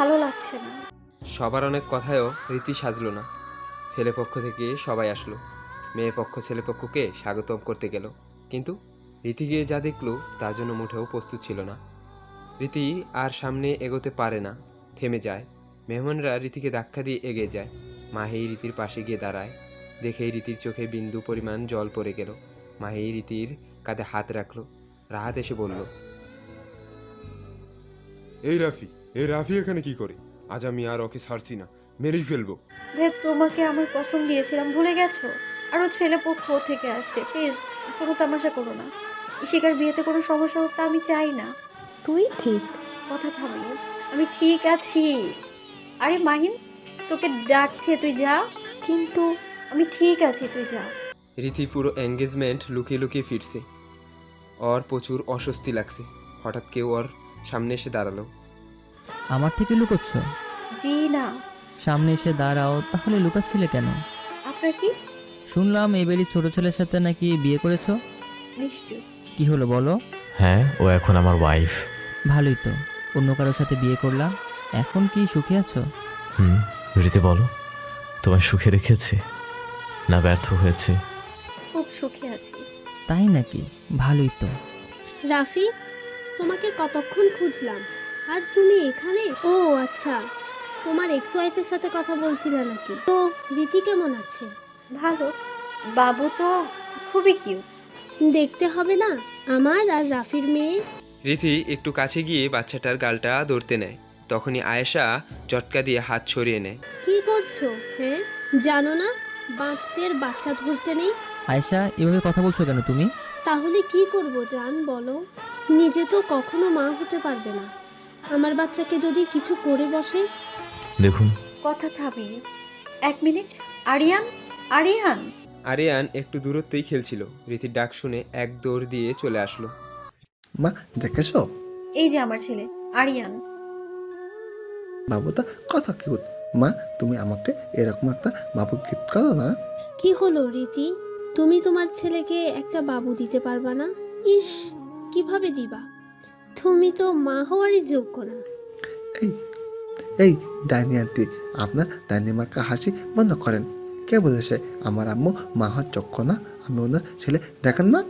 ভালো লাগছে না। সবার অনেক কথায়ও রীতি সাজলো না। ছেলেপক্ষ থেকে সবাই আসলো। মেয়ে পক্ষ ছেলেপক্ষকে স্বাগতম করতে গেল। কিন্তু রীতি গিয়ে যা দেখল তার জন্য মুঠেও প্রস্তুত ছিল না। রীতি আর সামনে এগোতে পারে না থেমে যায়। মেহমানরা রীতিকে ধাক্কা দিয়ে এগিয়ে যায়। মাহি রীতির পাশে গিয়ে দাঁড়ায়। দেখেই রীতির চোখে বিন্দু পরিমাণ জল পড়ে গেল। মাহি রীতির কাঁধে হাত রাখল। রাহাত এসে বলল এই রাফি এই রাফি এখানে কি করে? আজ আমি আর ওকে ছাড়ছি না মেরেই ফেলব। ভাই তোমাকে আমার কসম দিয়েছিলাম ভুলে গেছো? আরও ছেলে পক্ষ থেকে আসছে প্লিজ কোনো তামাশা করো না। ইশিকার বিয়েতে কোনো সমস্যা হোক তা আমি চাই না। তুই ঠিক। কথা থামিয়ে আমি ঠিক আছি। আরে মাহিন তোকে ডাকছে তুই যা। কিন্তু আমি ঠিক আছি তুই যা। রীতি পুরো এঙ্গেজমেন্ট লুকিয়ে লুকিয়ে ফিরছে। ওর প্রচুর অস্বস্তি লাগছে। হঠাৎ কেউ ওর সামনে এসে দাঁড়াল। আমার থেকে লুকোচ্ছ? জি না। সামনে এসে দাঁড়াও তাহলে লুকাচ্ছিলে কেন? আপনার কি? শুনলাম এই বাড়ির ছোট ছেলের সাথে নাকি বিয়ে করেছ। নিশ্চয় কি হলো বলো? হ্যাঁ ও এখন আমার ওয়াইফ ভালোই তো অন্য কারোর সাথে বিয়ে করলাম এখন কি সুখে আছো? হুম রীতি বলো। তোমার সুখে রেখেছে না ব্যর্থ হয়েছে? খুব সুখে আছি। তাই নাকি? ভালোই তো। রাফি তোমাকে কতক্ষণ খুঁজলাম? আর তুমি এখানে? ও আচ্ছা। তোমার এক্স ওয়াইফের সাথে কথা বলছিলে নাকি? তো রীতি কেমন আছে? ভালো। বাবু তো খুবই কিউট দেখতে হবে না আমার আর রাফির মেয়ে। রীতি একটু কাছে গিয়ে বাচ্চাটার গালটা ধরতে নেয়। তখনই আয়েশা চটকা দিয়ে হাত ছড়িয়ে নেয়। কি করছ? হ্যাঁ জানো না বাঁচদের বাচ্চা ধরতে নেই। আয়েশা এভাবে কথা বলছো কেন তুমি? তাহলে কি করব জান বলো। নিজে তো কখনো মা হতে পারবে না। আমার বাচ্চাকে যদি কিছু করে বসে? দেখুন। কথা থামিয়ে এক মিনিট। আরিয়ান? আরিয়ান? আরিয়ান একটু দূরত্বেই খেলছিল। রীতির ডাক শুনে এক দৌড় দিয়ে চলে আসলো। মা দেখেছ? এই যে আমার ছেলে আরিয়ান। বাবুটা কত কিউট। মা তুমি আমাকে এরকম একটা বাবু গিফট করো না? কি হলো রীতি? তুমি তোমার ছেলেকে একটা বাবু দিতে পারবা না? ইস কীভাবে দিবা? তুমি তো মা হওয়ারই যোগ্য না। এই এই ডাইনি আন্টি আপনার ডাইনি মার্কা হাসি বন্ধ করেন। কে বলেছে আমার আম্মু মা হওয়ার যোগ্য না? আমি ওনার ছেলে দেখেন না।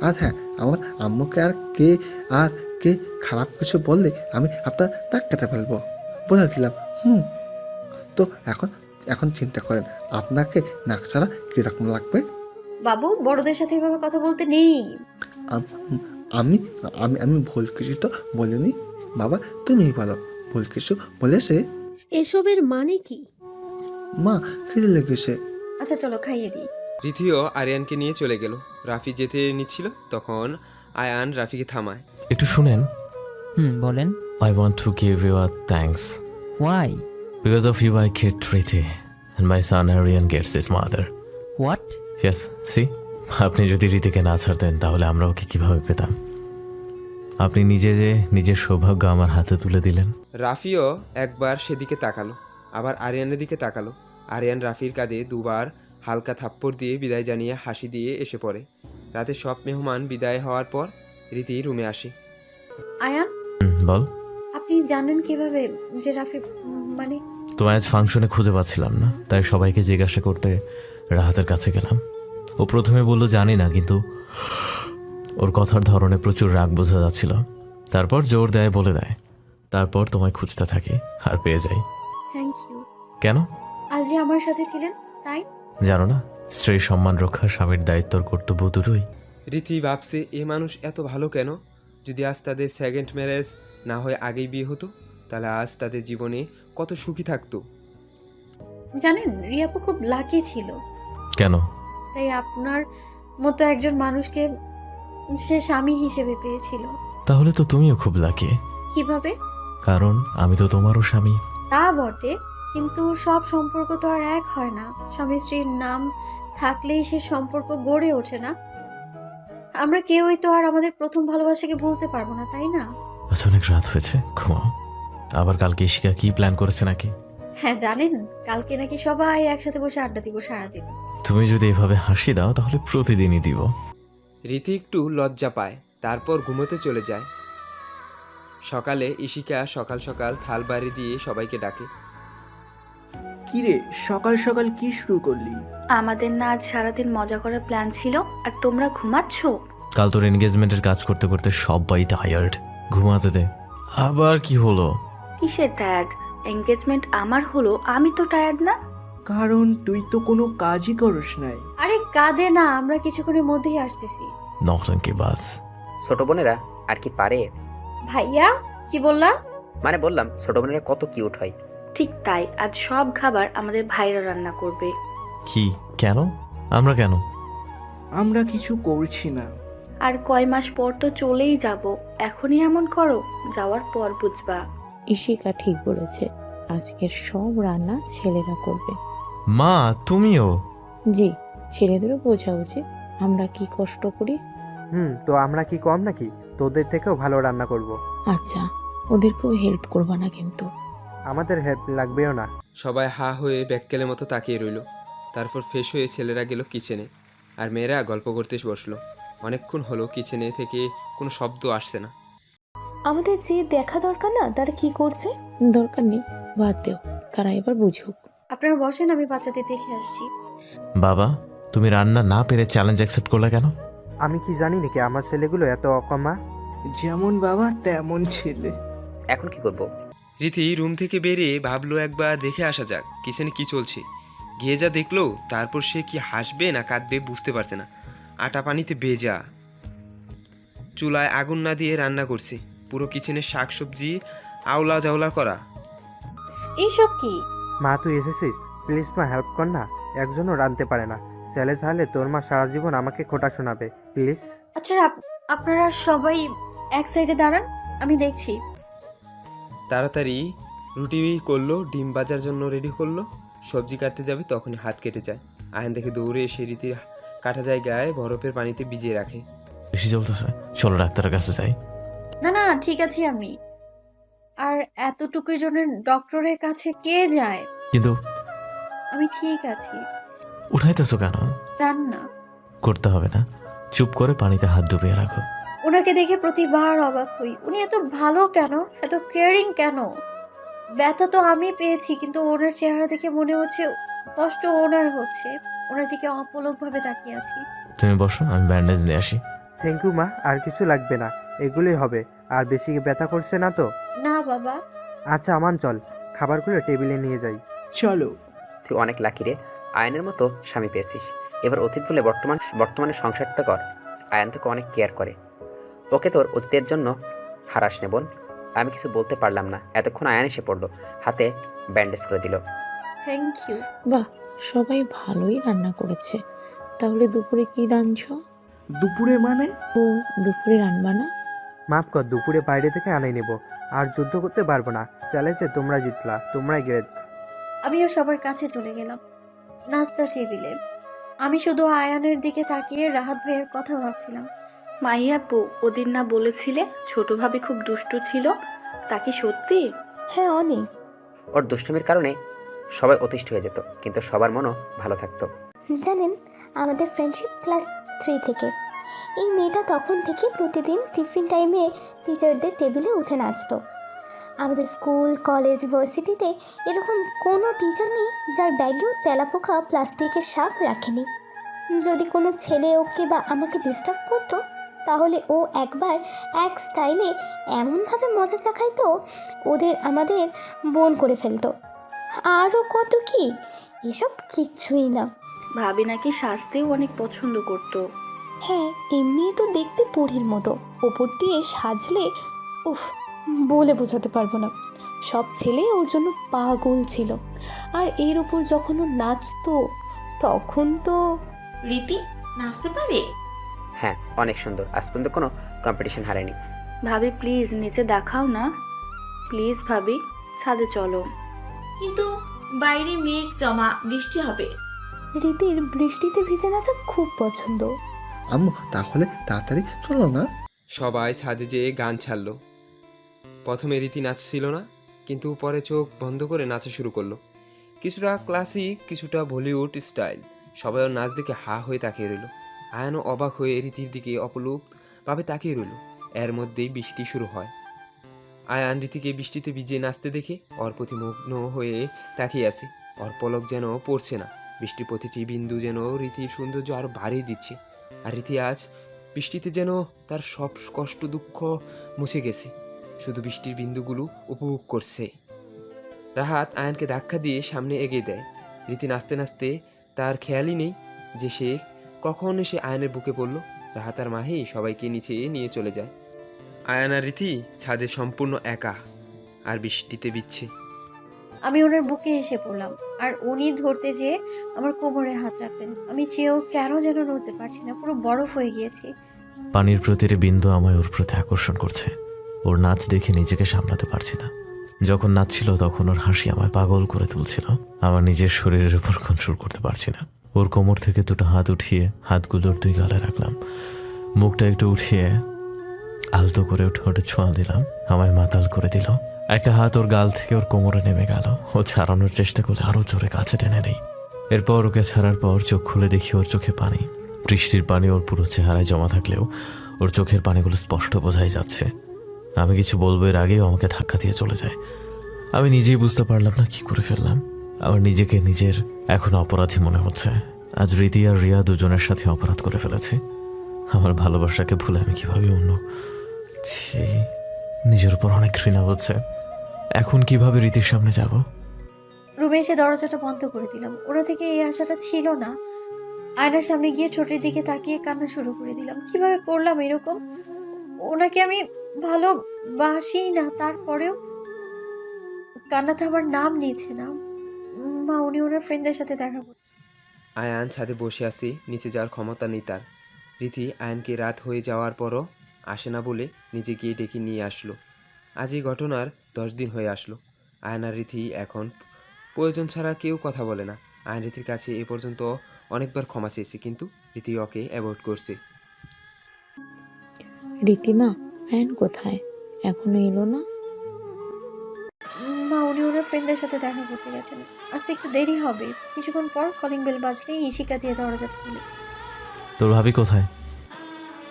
আর হ্যাঁ আমার আম্মুকে আর কে আর কে খারাপ কিছু বললে আমি আপনার নাক কেটে ফেলব। বলে দিলাম হুম। তো এখন এখন চিন্তা করেন আপনাকে নাক ছাড়া কীরকম লাগবে? বাবু বড়দের সাথে এভাবে কথা বলতে নেই। আম- আমি আমি ভুল কিছু তো বলিনি। বাবা তুমিই বলো ভুল কিছু বলেছে এসবের মানে কি? মা খিদে লেগেছে। আচ্ছা চলো খাইয়ে দিই। রীতিও আরিয়ানকে নিয়ে চলে গেল। রাফি যেতে নিচ্ছিল তখন আয়ান রাফিকে থামায়। একটু শুনেন। হুম বলেন। I want to give you our thanks why because of you I get Riti and my son Aryan gets his mother what yes see আপনি যদি রীতিকে না ছাড়তেন তাহলে আমরা ওকে কীভাবে পেতাম? আপনি নিজে যে নিজের সৌভাগ্য আমার হাতে তুলে দিলেন। রাফিও একবার সেদিকে তাকালো আবার আরিয়ানের দিকে তাকালো। আরিয়ান রাফির কাঁধে দুবার হালকা থাপ্পড় দিয়ে বিদায় জানিয়ে হাসি দিয়ে এসে পড়ে। রাতে সব মেহমান বিদায় হওয়ার পর রীতি রুমে আসে। আয়ান? হুম, বল। আপনি জানেন কীভাবে যে রাফি উম, মানে তোমায় আজ ফাংশনে খুঁজে পাচ্ছিলাম না তাই সবাইকে জিজ্ঞাসা করতে রাহাতের কাছে গেলাম। ও প্রথমে বলল জানি না কিন্তু ওর কথার ধরনে প্রচুর রাগ বোঝা যাচ্ছিল। তারপর জোর দেয় বলে দেয় তারপর তোমায় খুঁজতে থাকি আর পেয়ে যাই। থ্যাংক ইউ কেন? আজ যে আমার সাথে ছিলেন তাই? জানো না স্ত্রীর সম্মান রক্ষা স্বামীর দায়িত্বর কর্তব্য দুটোই। রীতি ভাবছে এ মানুষ এত ভালো কেন? যদি আজ তাদের সেকেন্ড ম্যারেজ না হয়ে আগেই বিয়ে হতো তাহলে আজ তাদের জীবনে কত সুখী থাকতো। জানেন রিয়াপু খুব লাকি ছিল। কেন? তাই আপনার মতো একজন মানুষকে সে স্বামী হিসেবে পেয়েছিল। তাহলে তো তুমিও খুব লাকি কীভাবে? কারণ আমি তো তোমারও স্বামী। তা বটে কিন্তু সব সম্পর্ক তো আর এক হয় না। স্বামী স্ত্রীর নাম থাকলেই সে সম্পর্ক গড়ে ওঠে না। আমরা কেউই তো আর আমাদের প্রথম ভালোবাসাকে ভুলতে পারব না তাই না? আজ অনেক রাত হয়েছে ঘুমাও আবার কালকে ইশিকা কি প্ল্যান করেছে নাকি? হ্যাঁ জানেন কালকে নাকি সবাই একসাথে বসে আড্ডা দিব সারাদিন। তুমি যদি এভাবে হাসি দাও তাহলে প্রতিদিনই দিব। রীতি একটু লজ্জা পায় তারপর ঘুমোতে চলে যায়। সকালে ইশিকা সকাল সকাল থাল বাড়ি দিয়ে সবাইকে ডাকে। কিরে সকাল সকাল কি শুরু করলি? আমাদের না আজ সারাদিন মজা করার প্ল্যান ছিল আর তোমরা ঘুমাচ্ছ? কাল তোর এনগেজমেন্টের কাজ করতে করতে সবাই টায়ার্ড ঘুমাতে দে। আবার কি হলো? কিসের টায়ার্ড এঙ্গেজমেন্ট আমার হলো আমি তো টায়ার্ড না? কারণ তুই তো কোনো কাজই করস নাই। আরে কাঁদে না আমরা কিছুক্ষণের মধ্যেই আসতেছি। নকটাঙ্কি বাস। ছোট বোনেরা আর কি পারে? ভাইয়া কি বললা? মানে বললাম ছোট বোনেরা কত কিউট হয়। ঠিক তাই আজ সব খাবার আমাদের ভাইরা রান্না করবে। কি? কেন? আমরা কেন? আমরা কিছু করছি না। আর কয় মাস পর তো চলেই যাব। এখনই এমন করো যাওয়ার পর বুঝবা। ইশিকা ঠিক বলেছে আজকের সব রান্না ছেলেরা করবে। মা তুমিও? জি ছেলেদেরও বোঝা উচিত আমরা কি কষ্ট করি। হুম তো আমরা কি কম নাকি? তোদের থেকেও ভালো রান্না করব। আচ্ছা ওদেরকেও হেল্প করবা না কিন্তু। আমাদের হেল্প লাগবেও না। সবাই হা হয়ে ব্যাককেলের মতো তাকিয়ে রইল। তারপর ফ্রেশ হয়ে ছেলেরা গেল কিচেনে। আর মেয়েরা গল্প করতে বসল। অনেকক্ষণ হলো কিচেনে থেকে কোনো শব্দ আসছে না। আমাদের যে দেখা দরকার না তারা কি করছে? দরকার নেই বাদ দেও। তারা এবার বুঝুক। আপনারা বসেন আমি বাচ্চাদের দেখে আসছি। বাবা তুমি রান্না না পেরে চ্যালেঞ্জ অ্যাকসেপ্ট করলে কেন? আমি কি জানি নাকি আমার ছেলেগুলো এত অকমা? যেমন বাবা তেমন ছেলে। এখন কি করব? রীতি রুম থেকে বেরিয়ে ভাবলো একবার দেখে আসা যাক কিচেনে কি চলছে। গিয়ে যা দেখল তারপর সে কি হাসবে না কাঁদবে বুঝতে পারছে না। আটা পানিতে ভেজা। চুলায় আগুন না দিয়ে রান্না করছে। পুরো কিচেনের শাকসবজি আওলা জাওলা করা। এইসব কি? মা তুই এসেছিস? প্লিজ মা হেল্প কর না। একজনও রাঁধতে পারে না। চ্যালেঞ্জ হারলে তোর মা সারা জীবন আমাকে খোটা শোনাবে। প্লিজ। আচ্ছা আপ- আপনারা সবাই এক সাইডে দাঁড়ান আমি দেখছি। তাড়াতাড়ি রুটি করল ডিম বাজার জন্য রেডি করল। সবজি কাটতে যাবে তখনই হাত কেটে যায়। আয়ন দেখে দৌড়ে এসে রীতির কাটা জায়গায় বরফের পানিতে ভিজিয়ে রাখে। বেশি চলতেছে চলো ডাক্তারের কাছে যাই। না না ঠিক আছি আমি। আর এতটুকুর জন্য ডক্টরের কাছে কে যায়? কিন্তু আমি ঠিক আছি। উঠাইতেছো কেন? রান্না। করতে হবে না। চুপ করে পানিতে হাত ডুবিয়ে রাখো। ওনাকে দেখে প্রতিবার অবাক হই। উনি এত ভালো কেন? এত কেয়ারিং কেন? ব্যথা তো আমি পেয়েছি কিন্তু ওনার চেহারা দেখে মনে হচ্ছে কষ্ট ওনার হচ্ছে। ওনার দিকে অপলকভাবে তাকিয়ে আছি। তুমি বসো আমি ব্যান্ডেজ নিয়ে আসি। থ্যাংক ইউ মা। আর কিছু লাগবে না। এগুলোই হবে। আর বেশি ব্যথা করছে না তো? না বাবা। আচ্ছা আমান চল। খাবারগুলো টেবিলে নিয়ে যাই। চলো। তুই অনেক লাকি রে। আয়নের মতো স্বামী পেয়েছিস। এবার অতীত বলে বর্তমান বর্তমানে সংসারটা কর। আয়ন তোকে অনেক কেয়ার করে। ওকে তোর অতীতের জন্য হারাস নে বোন। আমি কিছু বলতে পারলাম না। এতক্ষণ আয়ন এসে পড়ল। হাতে ব্যান্ডেজ করে দিল। থ্যাংক ইউ বাহ সবাই ভালোই রান্না করেছে। তাহলে দুপুরে কি রাঁধছ? দুপুরে মানে? ও দুপুরে রান্না না? মাফ কর দুপুরে বাইরে থেকে আনাই নেব। আর যুদ্ধ করতে পারব না। চ্যালেঞ্জে তোমরা জিতলা তোমরাই গ্রেট আমিও সবার কাছে চলে গেলাম। নাস্তা টেবিলে। আমি শুধু আয়ানের দিকে তাকিয়ে রাহাত ভাইয়ের কথা ভাবছিলাম। মাহিয়াপু ওদিন না বলেছিলে ছোট ভাবি খুব দুষ্টু ছিল তা কি সত্যি? হ্যাঁ অনেক ওর দুষ্টমির কারণে সবাই অতিষ্ঠ হয়ে যেত কিন্তু সবার মনও ভালো থাকতো। জানেন আমাদের ফ্রেন্ডশিপ ক্লাস থ্রি থেকে। এই মেয়েটা তখন থেকে প্রতিদিন টিফিন টাইমে টিচারদের টেবিলে উঠে নাচতো। আমাদের স্কুল কলেজ ভার্সিটিতে এরকম কোনো টিচার নেই যার ব্যাগেও তেলাপোকা প্লাস্টিকের সাপ রাখেনি। যদি কোনো ছেলে ওকে বা আমাকে ডিস্টার্ব করতো তাহলে ও একবার এক স্টাইলে এমনভাবে মজা চাখাইতো ওদের আমাদের বোন করে ফেলতো। আরও কত কি? এসব কিচ্ছুই না। ভাবি নাকি সাজতেও অনেক পছন্দ করতো। হ্যাঁ এমনি তো দেখতে পরীর মতো। ওপর দিয়ে সাজলে উফ বলে বোঝাতে পারব না। সব ছেলে ওর জন্য পাগল ছিল। আর এর উপর যখন ও নাচতো তখন তো রীতি নাচতে পারে? হ্যাঁ অনেক সুন্দর। আজ পর্যন্ত কোনো কম্পিটিশন হারায়নি ভাবি প্লিজ নিচে দেখাও না। প্লিজ ভাবি ছাদে চলো। কিন্তু বাইরে মেঘ জমা বৃষ্টি হবে। রীতির বৃষ্টিতে ভিজে নাচা খুব পছন্দ। আম্মু তাহলে তাড়াতাড়ি চলো না। সবাই ছাদে যেয়ে গান ছাড়লো। প্রথমে রীতি নাচছিল না, কিন্তু পরে চোখ বন্ধ করে নাচা শুরু করল। কিছুটা ক্লাসিক, কিছুটা বলিউড স্টাইল। সবাই নাচ দেখে হা হয়ে তাকিয়ে রইল। আয়ানও অবাক হয়ে রীতির দিকে অপলুক ভাবে তাকিয়ে রইল। এর মধ্যেই বৃষ্টি শুরু হয়। আয়ান রীতিকে বৃষ্টিতে ভিজে নাচতে দেখে ওর প্রতি মগ্ন হয়ে তাকিয়ে আছে। ওর পলক যেন পড়ছে না। বৃষ্টির প্রতিটি বিন্দু যেন রীতির সৌন্দর্য আরও বাড়িয়ে দিচ্ছে। আর রীতি আজ বৃষ্টিতে যেন তার সব কষ্ট দুঃখ মুছে গেছে। শুধু বৃষ্টির বিন্দুগুলো উপভোগ করছে। রাহাত আয়ানকে ধাক্কা দিয়ে সামনে এগিয়ে দেয়। রীতি নাচতে নাচতে তার খেয়ালই নেই যে সে কখন সে আয়নের বুকে পড়ল। রাহাত আর মাহি সবাইকে নিচে নিয়ে চলে যায়। আয়ান আর রীতি ছাদে সম্পূর্ণ একা আর বৃষ্টিতে বিচ্ছে। আমি ওনার বুকে এসে পড়লাম আর উনি ধরতে যেয়ে আমার কোমরে হাত রাখলেন। আমি চেয়েও কেন যেন নড়তে পারছি না পুরো বরফ হয়ে গিয়েছি। পানির প্রতিটি বিন্দু আমায় ওর প্রতি আকর্ষণ করছে। ওর নাচ দেখে নিজেকে সামলাতে পারছি না। যখন নাচছিল তখন ওর হাসি আমায় পাগল করে তুলছিল। আমার নিজের শরীরের উপর কন্ট্রোল করতে পারছি না। ওর কোমর থেকে দুটো হাত উঠিয়ে হাতগুলোর দুই গালে রাখলাম। মুখটা একটু উঠিয়ে আলতো করে ওঠে ছোঁয়া দিলাম। আমায় মাতাল করে দিল। একটা হাত ওর গাল থেকে ওর কোমরে নেমে গেল। ও ছাড়ানোর চেষ্টা করলে আরও জোরে কাছে টেনে নেই। এরপর ওকে ছাড়ার পর চোখ খুলে দেখি ওর চোখে পানি। বৃষ্টির পানি ওর পুরো চেহারায় জমা থাকলেও ওর চোখের পানিগুলো স্পষ্ট বোঝাই যাচ্ছে। আমি কিছু বলব এর আগেও আমাকে ধাক্কা দিয়ে চলে যায়। আমি নিজেই বুঝতে পারলাম না কি করে ফেললাম। আমার নিজেকে নিজের এখন অপরাধী মনে হচ্ছে। আজ রীতি আর রিয়া দুজনের সাথে অপরাধ করে ফেলেছি। আমার ভালোবাসাকে ভুলে আমি কীভাবে অন্য ছি, নিজের উপর অনেক ঘৃণা হচ্ছে। এখন কীভাবে রীতির সামনে যাব? রুমে এসে দরজাটা বন্ধ করে দিলাম। ওরা থেকে এই আশাটা ছিল না। আয়নার সামনে গিয়ে ঠোঁটের দিকে তাকিয়ে কান্না শুরু করে দিলাম। কীভাবে করলাম এরকম? ওনাকে আমি ভালোবাসি না তারপরেও কান্না থামার নাম নিয়েছে না। মা উনি ওনার ফ্রেন্ডদের সাথে দেখা করতে আয়ান ছাদে বসে আছে নিচে যাওয়ার ক্ষমতা নেই তার। রীতি আয়ানকে রাত হয়ে যাওয়ার পরও আসে না বলে নিজে গিয়ে ডেকে নিয়ে আসলো। আজ এই ঘটনার দশ দিন হয়ে আসলো। আয়ান আর রীতি এখন প্রয়োজন ছাড়া কেউ কথা বলে না। আয়ান রীতির কাছে এ পর্যন্ত অনেকবার ক্ষমা চেয়েছে কিন্তু রীতি ওকে অ্যাভয়েড করছে। রীতিমা আয়ন কোথায়? এখনও এলো না? মা উনি ওনার ফ্রেন্ডদের সাথে দেখা করতে গেছেন। আসতে একটু দেরি হবে। কিছুক্ষণ পর কলিং বেল বাজলেই ইশিকা দিয়ে দরজাটা খুলে। তোর ভাবি কোথায়?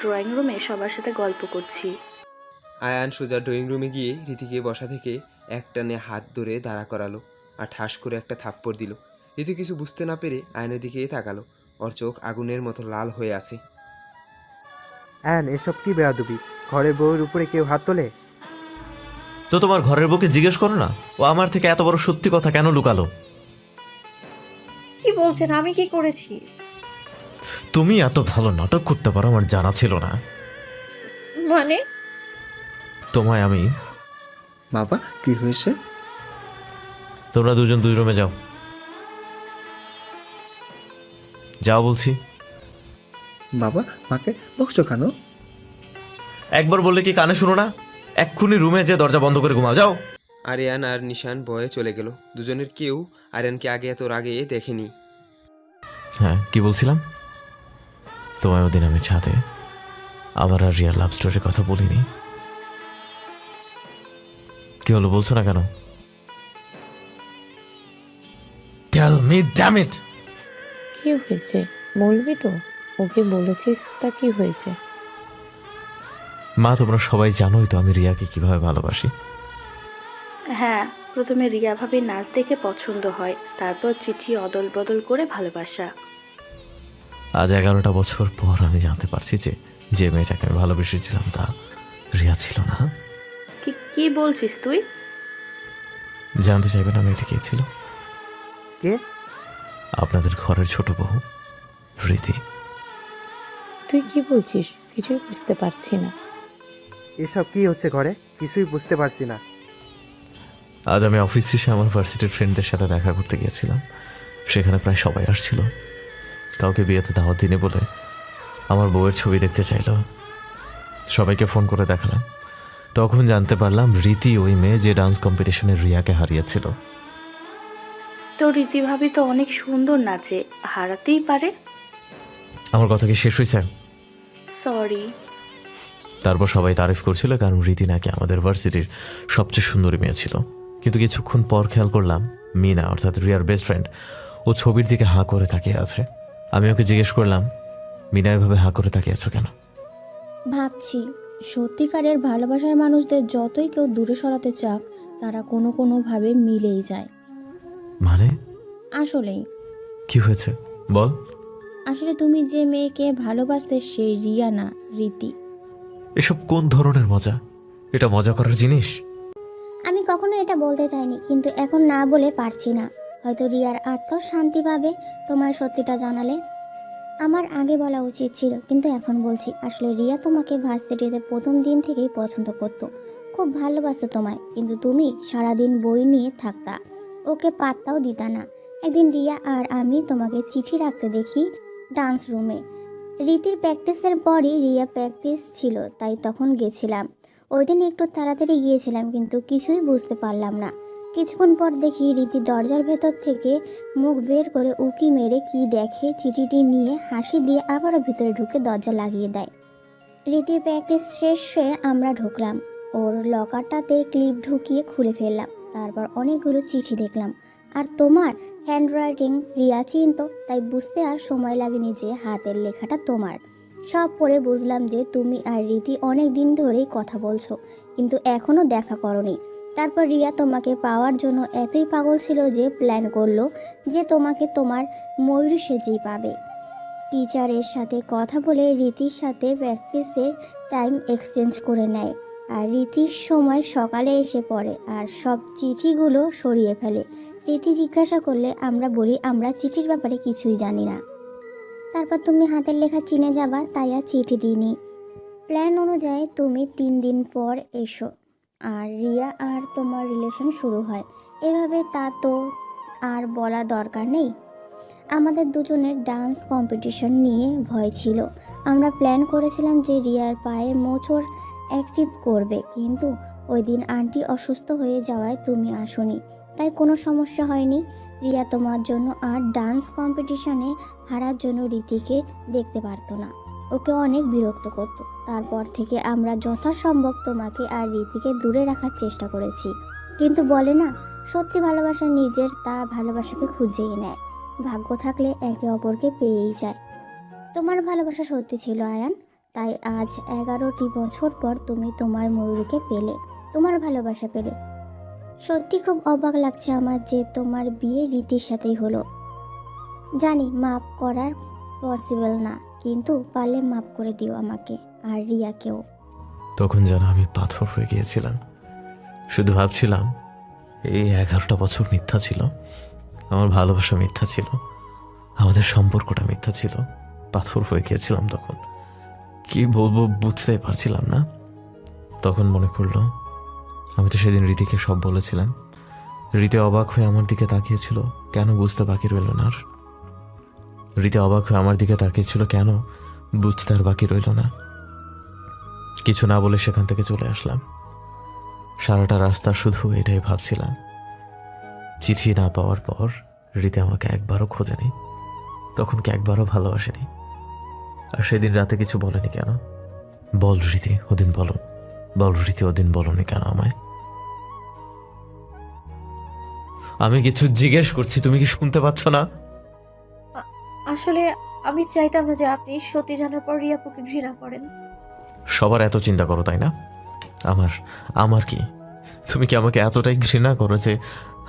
ড্রয়িং রুমে সবার সাথে গল্প করছি। আয়ান সোজা ড্রয়িং রুমে গিয়ে রীতিকে বসা থেকে একটানে হাত ধরে দাঁড়া করালো আর ঠাস করে একটা থাপ্পড় দিল। রীতি কিছু বুঝতে না পেরে আয়নের দিকে তাকালো। ওর চোখ আগুনের মতো লাল হয়ে আছে। অ্যান এসব কি বেয়াদবি? ঘরে বউয়ের উপরে কেউ হাত তোলে? তো তোমার ঘরের বউকে জিজ্ঞেস করো না? ও আমার থেকে এত বড় সত্যি কথা কেন লুকালো? কি বলছেন? আমি কি করেছি? তুমি এত ভালো নাটক করতে পারো আমার জানা ছিল না। মানে? তোমায় আমি বাবা কি হয়েছে? তোমরা দুজন দুই রুমে যাও। যাও বলছি। বাবা মাকে বকছো কেন? একবার বললে কি কানে শুনো না? এক্ষুনি রুমে যে দরজা বন্ধ করে ঘুমাও যাও। আরিয়ান আর নিশান ভয়ে চলে গেল। দুজনের কেউ আরিয়ানকে আগে এত আগে দেখেনি। হ্যাঁ কি বলছিলাম? তোমায় ওদিন আমি ছাদে আবার আর রিয়ার লাভ স্টোরির কথা বলিনি। কি হলো বলছো না কেন? টেল মি ড্যাম ইট কি হয়েছে? বলবি তো? ওকে বলেছিস তা কি হয়েছে? মা তোমরা সবাই জানোই তো আমি রিয়াকে কীভাবে ভালোবাসি। হ্যাঁ প্রথমে রিয়া ভাবির নাচ দেখে পছন্দ হয় তারপর চিঠি অদল বদল করে ভালোবাসা। আজ এগারোটা বছর পর আমি জানতে পারছি যে যে মেয়েটাকে আমি ভালোবেসেছিলাম তা রিয়া ছিল না। কি কি বলছিস তুই? জানতে চাইবে না মেয়েটি কে ছিল? কে? আপনাদের ঘরের ছোট বউ রীতি। তুই কি বলছিস? কিছুই বুঝতে পারছি না। এসব কি হচ্ছে ঘরে? কিছুই বুঝতে পারছি না। আজ আমি অফিস শেষে আমার ভার্সিটির ফ্রেন্ডদের সাথে দেখা করতে গিয়েছিলাম। সেখানে প্রায় সবাই আসছিল। কাউকে বিয়েতে দাওয়াত দিনে বলে আমার বউয়ের ছবি দেখতে চাইলো। সবাইকে ফোন করে দেখালাম। তখন জানতে পারলাম রীতি ওই মেয়ে যে ডান্স কম্পিটিশনে রিয়াকে হারিয়েছিল। তো রীতি ভাবি তো অনেক সুন্দর নাচে হারাতেই পারে। আমার কথা কি শেষ হয়েছে? সরি তারপর সবাই তারিফ করছিল কারণ রীতি নাকি আমাদের ভার্সিটির সবচেয়ে সুন্দরী মেয়ে ছিল। কিন্তু কিছুক্ষণ পর খেয়াল করলাম মিনা অর্থাৎ রিয়ার বেস্ট ফ্রেন্ড ও ছবির দিকে হাঁ করে তাকিয়ে আছে। আমি ওকে জিজ্ঞেস করলাম মিনা এভাবে হাঁ করে তাকিয়ে আছো কেন? ভাবছি সত্যিকারের ভালোবাসার মানুষদের যতই কেউ দূরে সরাতে চাক তারা কোনো কোনোভাবে মিলেই যায়। মানে? আসলেই। কি হয়েছে? বল। আসলে তুমি যে মেয়েকে ভালোবাসতে সে রিয়া না রীতি। এসব কোন ধরনের মজা? এটা মজা করার জিনিস? আমি কখনো এটা বলতে চাইনি, কিন্তু এখন না বলে পারছি না। হয়তো রিয়ার আত্ম শান্তি পাবে তোমার সত্যিটা জানালে। আমার আগে বলা উচিত ছিল, কিন্তু এখন বলছি, আসলে রিয়া তোমাকে ভার্সিটিতে প্রথম দিন থেকেই পছন্দ করতো। খুব ভালোবাসতো তোমায়, কিন্তু তুমি সারাদিন বই নিয়ে থাকতা। ওকে পাত্তাও দিতা না। একদিন রিয়া আর আমি তোমাকে চিঠি রাখতে দেখি ডান্স রুমে। রীতির প্র্যাকটিসের পরই রিয়া প্র্যাকটিস ছিল, তাই তখন গেছিলাম। ওই দিন একটু তাড়াতাড়ি গিয়েছিলাম, কিন্তু কিছুই বুঝতে পারলাম না। কিছুক্ষণ পর দেখি রীতি দরজার ভেতর থেকে মুখ বের করে উকি মেরে কি দেখে চিঠিটি নিয়ে হাসি দিয়ে আবারও ভিতরে ঢুকে দরজা লাগিয়ে দেয়। রীতির প্র্যাকটিস শেষ হয়ে আমরা ঢুকলাম। ওর লকারটাতে ক্লিপ ঢুকিয়ে খুলে ফেললাম। তারপর অনেকগুলো চিঠি দেখলাম। আর তোমার হ্যান্ডরাইটিং রিয়া চিনত, তাই বুঝতে আর সময় লাগেনি যে হাতের লেখাটা তোমার। সব পড়ে বুঝলাম যে তুমি আর রীতি অনেক দিন ধরেই কথা বলছো, কিন্তু এখনও দেখা করনি। তারপর রিয়া তোমাকে পাওয়ার জন্য এতই পাগল ছিল যে প্ল্যান করল যে তোমাকে তোমার ময়ূর সেজেই পাবে। টিচারের সাথে কথা বলে রীতির সাথে প্র্যাকটিসের টাইম এক্সচেঞ্জ করে নেয়, আর রীতির সময় সকালে এসে পড়ে, আর সব চিঠিগুলো সরিয়ে ফেলে। রীতি জিজ্ঞাসা করলে আমরা বলি, আমরা চিঠির ব্যাপারে কিছুই জানি না। তারপর তুমি হাতের লেখা চিনে যাবা, তাই আর চিঠি দিইনি। প্ল্যান অনুযায়ী তুমি তিন দিন পর এসো। আর রিয়া আর তোমার রিলেশন শুরু হয়। এভাবে তা তো আর বলা দরকার নেই। আমাদের দুজনের ডান্স কম্পিটিশন নিয়ে ভয় ছিল। আমরা প্ল্যান করেছিলাম যে রিয়ার পায়ের মোচড় অ্যাক্টিভ করবে, কিন্তু ওই দিন আন্টি অসুস্থ হয়ে যাওয়ায় তুমি আসনি। তাই কোনো সমস্যা হয়নি। রিয়া তোমার জন্য আর ডান্স কম্পিটিশনে হারার জন্য রীতিকে দেখতে পারতো না। ওকে অনেক বিরক্ত করত। তারপর থেকে আমরা যথাসম্ভব তোমাকে আর রীতিকে দূরে রাখার চেষ্টা করেছি। কিন্তু বলে না, সত্যি ভালোবাসা নিজের তা ভালোবাসাকে খুঁজেই নেয়। ভাগ্য থাকলে একে অপরকে পেয়েই যায়। তোমার ভালোবাসা সত্যি ছিল, আয়ান। তাই আজ এগারোটি বছর পর তুমি তোমার ময়ূরীকে পেলে। তোমার ভালোবাসা পেলে। সত্যি খুব অবাক লাগছে আমার যে তোমার বিয়ে রীতির সাথেই হলো। জানি মাপ করার পসিবল না, কিন্তু পারলে মাপ করে দিও আমাকে আর রিয়াকেও। তখন যেন আমি পাথর হয়ে গিয়েছিলাম। শুধু ভাবছিলাম, এই এগারোটা বছর মিথ্যা ছিল, আমার ভালোবাসা মিথ্যা ছিল, আমাদের সম্পর্কটা মিথ্যা ছিল, পাথর হয়ে গিয়েছিলাম তখন। কি বলব বুঝতেই পারছিলাম না। তখন মনে পড়ল আমি তো সেদিন রীতিকে সব বলেছিলাম। রীতি অবাক হয়ে আমার দিকে তাকিয়েছিল, কেন বুঝতে বাকি রইল না আর? রীতি অবাক হয়ে আমার দিকে তাকিয়েছিল, কেন বুঝতে আর বাকি রইল না? কিছু না বলে সেখান থেকে চলে আসলাম। সারাটা রাস্তা শুধু এটাই ভাবছিলাম। চিঠি না পাওয়ার পর রীতি আমাকে একবারও খোঁজেনি, তখন কি একবারও ভালোবাসেনি? আর সেদিন রাতে কিছু বলেনি কেন? বল রীতি, ওদিন বলো। বল রীতি, ওদিন বলনি কেন আমায়? আমি কিছু জিজ্ঞেস করছি তুমি কি শুনতে পাচ্ছ না? আসলে আমি চাইতাম না যে আপনি সত্যি জানার পর রিয়াপুকে ঘৃণা করেন। সবার এত চিন্তা করো তাই না? আমার আমার কি? তুমি কি আমাকে এতটাই ঘৃণা করো যে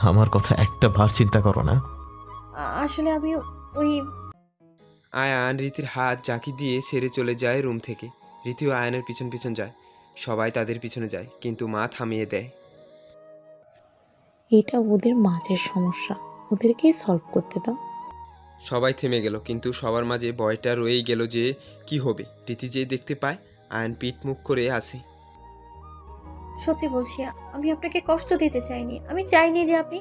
আমার কথা একটা বার চিন্তা করো না? আ- আসলে আমি ওই আয়ান রীতির হাত জাকি দিয়ে সেরে চলে যায় রুম থেকে। রীতিও আয়ানের পিছন পিছন যায়। সবাই তাদের পিছনে যায় কিন্তু মা থামিয়ে দেয়। এটা ওদের মাঝের সমস্যা। ওদেরকেই সলভ করতে দাও। সবাই থেমে গেল কিন্তু সবার মাঝে ভয়টা রয়েই গেল যে কি হবে। রীতি যে দেখতে পায় আয়ন পিঠ মুখ করে আসে সত্যি বলছি আমি আপনাকে কষ্ট দিতে চাইনি। আমি চাইনি যে আপনি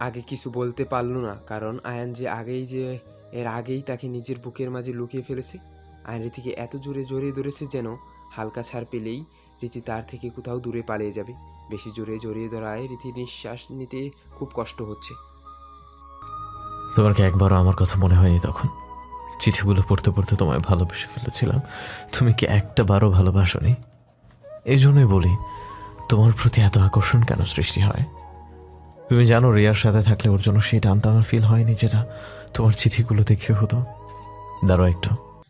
আগে কিছু বলতে পারল না কারণ আয়ান যে আগেই যে এর আগেই তাকে নিজের বুকের মাঝে লুকিয়ে ফেলেছে। আয়ান রীতিকে এত জোরে জোরে ধরেছে যেন হালকা ছাড় পেলেই রীতি তার থেকে কোথাও দূরে পালিয়ে যাবে। বেশি জোরে জড়িয়ে ধরায় রীতি নিঃশ্বাস নিতে খুব কষ্ট হচ্ছে। তোমার কি একবারও আমার কথা মনে হয়নি তখন। চিঠিগুলো পড়তে পড়তে তোমায় ভালোবেসে ফেলেছিলাম। তুমি কি একটা বারও ভালোবাসনি? এই জন্যই বলি তোমার প্রতি এত আকর্ষণ কেন সৃষ্টি হয়? তুমি জানো রিয়ার সাথে থাকলে ওর জন্য সেই টানটা আমার ফিল হয়নি যেটা তোমার চিঠিগুলো দেখে হতো। দাঁড়ো একটু।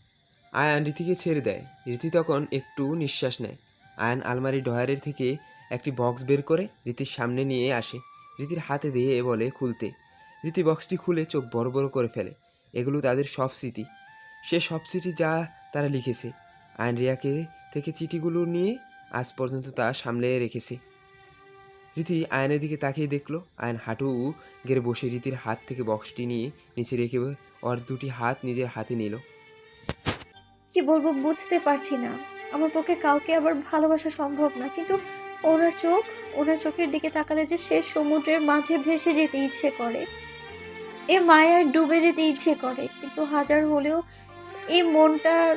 আয়ান রীতিকে ছেড়ে দেয়। রীতি তখন একটু নিঃশ্বাস নেয়। আয়ান আলমারি ডয়ারের থেকে একটি বক্স বের করে রীতির সামনে নিয়ে আসে। রীতির হাতে দিয়ে বলে খুলতে। রীতি বক্সটি খুলে চোখ বড় বড় করে ফেলে। এগুলো তাদের সব স্মৃতি। সে সব চিঠি যা তারা লিখেছে। আয়ন রিয়াকে থেকে চিঠিগুলো নিয়ে আজ পর্যন্ত তা সামলে রেখেছে। রীতি আয়নের দিকে তাকিয়ে দেখল, আয়ন হাঁটু গেড়ে বসে রীতির হাত থেকে বক্সটি নিয়ে নিচে রেখে ওর দুটি হাত নিজের হাতে নিল। কি বলব বুঝতে পারছি না। আমার পক্ষে কাউকে আবার ভালোবাসা সম্ভব না। কিন্তু ওনার চোখ, ওনার চোখের দিকে তাকালে যে সে সমুদ্রের মাঝে ভেসে যেতে ইচ্ছে করে। এ মায়ার ডুবে যেতে ইচ্ছে করে। কিন্তু হাজার হলেও এই মনটা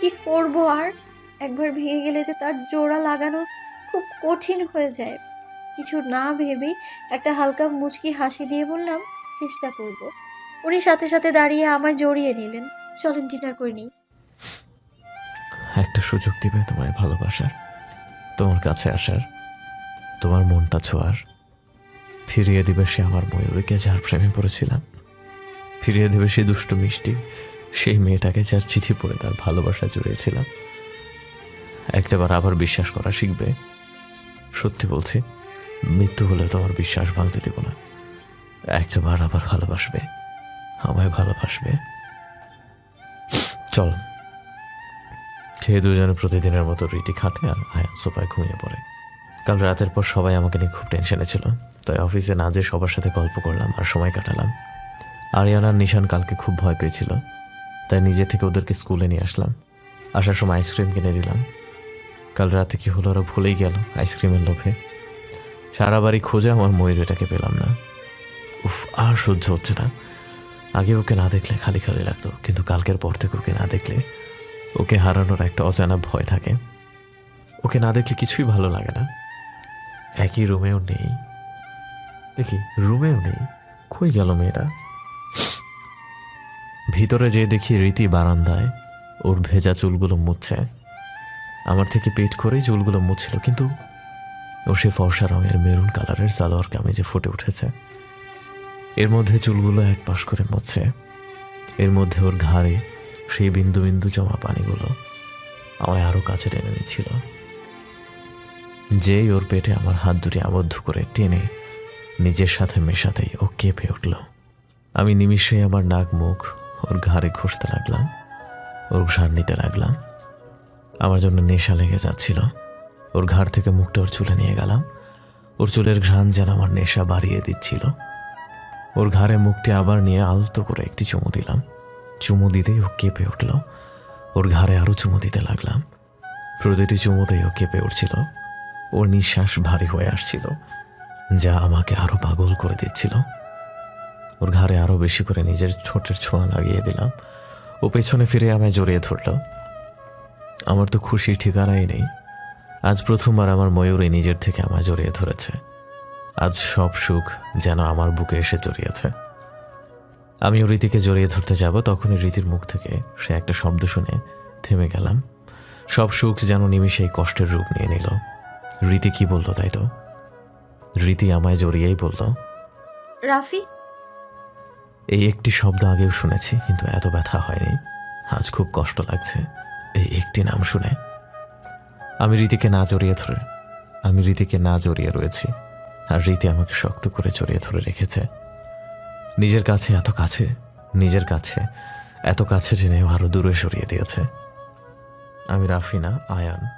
কি করব আর? একবার ভেঙে গেলে যে তার জোড়া লাগানো খুব কঠিন হয়ে যায়। কিছু না ভেবেই একটা হালকা মুচকি হাসি দিয়ে বললাম, চেষ্টা করব। উনি সাথে সাথে দাঁড়িয়ে আমায় জড়িয়ে নিলেন। চলেন ডিনার করে নিই। সুযোগ দিবে তোমায় ভালোবাসার। তোমার কাছে আসার, তোমার মনটা ছোঁয়ার। ফিরিয়ে দিবে সে আমার ময়ূরীকে যার প্রেমে পড়েছিলাম। ফিরিয়ে দেবে সেই দুষ্ট মিষ্টি, সেই মেয়েটাকে যার চিঠি পড়ে তার ভালোবাসা জুড়িয়েছিলাম। একটাবার আবার বিশ্বাস করা শিখবে। সত্যি বলছি, মৃত্যু হলে তোমার বিশ্বাস ভাঙতে দেব না। একটাবার আবার ভালোবাসবে, আমায় ভালোবাসবে। চল। খেয়ে দুজনে প্রতিদিনের মতো রীতি খাটে আর আয়ান সোফায় ঘুমিয়ে পড়ে। কাল রাতের পর সবাই আমাকে নিয়ে খুব টেনশনে ছিল, তাই অফিসে না যেয়ে সবার সাথে গল্প করলাম আর সময় কাটালাম। আরিয়ানার নিশান কালকে খুব ভয় পেয়েছিল, তাই নিজে থেকে ওদেরকে স্কুলে নিয়ে আসলাম। আসার সময় আইসক্রিম কিনে দিলাম। কাল রাতে কি হলো ওরা ভুলেই গেল আইসক্রিমের লোভে। সারা বাড়ি খোঁজে আমার ময়ূর এটাকে পেলাম না। উফ, আর সহ্য হচ্ছে না। আগে ওকে না দেখলে খালি খালি লাগতো, কিন্তু কালকের পর থেকে ওকে না দেখলে ওকে হারানোর একটা অজানা ভয় থাকে। ওকে না দেখলে কিছুই ভালো লাগে না। একই রুমেও নেই। দেখি, রুমেও নেই? কই গেল মেয়েটা? ভিতরে যেয়ে দেখি রীতি বারান্দায় ওর ভেজা চুলগুলো মুছছে। আমার থেকে পেট করেই চুলগুলো মুছছিল, কিন্তু ও সে ফর্সা রঙের মেরুন কালারের সালোয়ার কামিজে ফুটে উঠেছে। এর মধ্যে চুলগুলো এক পাশ করে মুছছে। এর মধ্যে ওর ঘাড়ে সেই বিন্দু বিন্দু জমা পানিগুলো আমায় আরও কাছে টেনে নিচ্ছিল। যেই ওর পেটে আমার হাত দুটি আবদ্ধ করে টেনে নিজের সাথে মেশাতেই ও কেঁপে উঠল। আমি নিমিষে আমার নাক মুখ ওর ঘাড়ে ঘষতে লাগলাম, ওর ঘ্রাণ নিতে লাগলাম। আমার জন্য নেশা লেগে যাচ্ছিল। ওর ঘাড় থেকে মুখটা ওর চুলে নিয়ে গেলাম। ওর চুলের ঘ্রাণ যেন আমার নেশা বাড়িয়ে দিচ্ছিল। ওর ঘাড়ে মুখটি আবার নিয়ে আলতো করে একটি চুমু দিলাম। চুমু দিতেই ও কেঁপে উঠল। ওর ঘাড়ে আরও চুমু দিতে লাগলাম। প্রতিটি চুমুতেই ও কেঁপে উঠছিল। ওর নিঃশ্বাস ভারী হয়ে আসছিল, যা আমাকে আরও পাগল করে দিচ্ছিল। ওর ঘাড়ে আরও বেশি করে নিজের ছোটের ছোঁয়া লাগিয়ে দিলাম। ও পেছনে ফিরে আমায় জড়িয়ে ধরল। আমার তো খুশির ঠিকানাই নেই। আজ প্রথমবার আমার ময়ূরী নিজের থেকে আমায় জড়িয়ে ধরেছে। আজ সব সুখ যেন আমার বুকে এসে জড়িয়েছে। আমি ও রীতিকে জড়িয়ে ধরতে যাব তখনই রীতির মুখ থেকে সে একটা শব্দ শুনে থেমে গেলাম। সব সুখ যেন নিমিষেই কষ্টের রূপ নিয়ে নিল। রীতি কি বলল তাই তো? রীতি আমায় জড়িয়েই বলল। রাফি? এই একটি শব্দ আগেও শুনেছি কিন্তু এত ব্যথা হয়নি। আজ খুব কষ্ট লাগছে। এই একটি নাম শুনে। আমি রীতিকে না জড়িয়ে ধরে আমি রীতিকে না জড়িয়ে রয়েছি আর রীতি আমাকে শক্ত করে জড়িয়ে ধরে রেখেছে। নিজের কাছে এত কাছে, নিজের কাছে এত কাছে জেনেও আরও দূরে সরিয়ে দিয়েছে। আমি রাফিনা, আয়ান।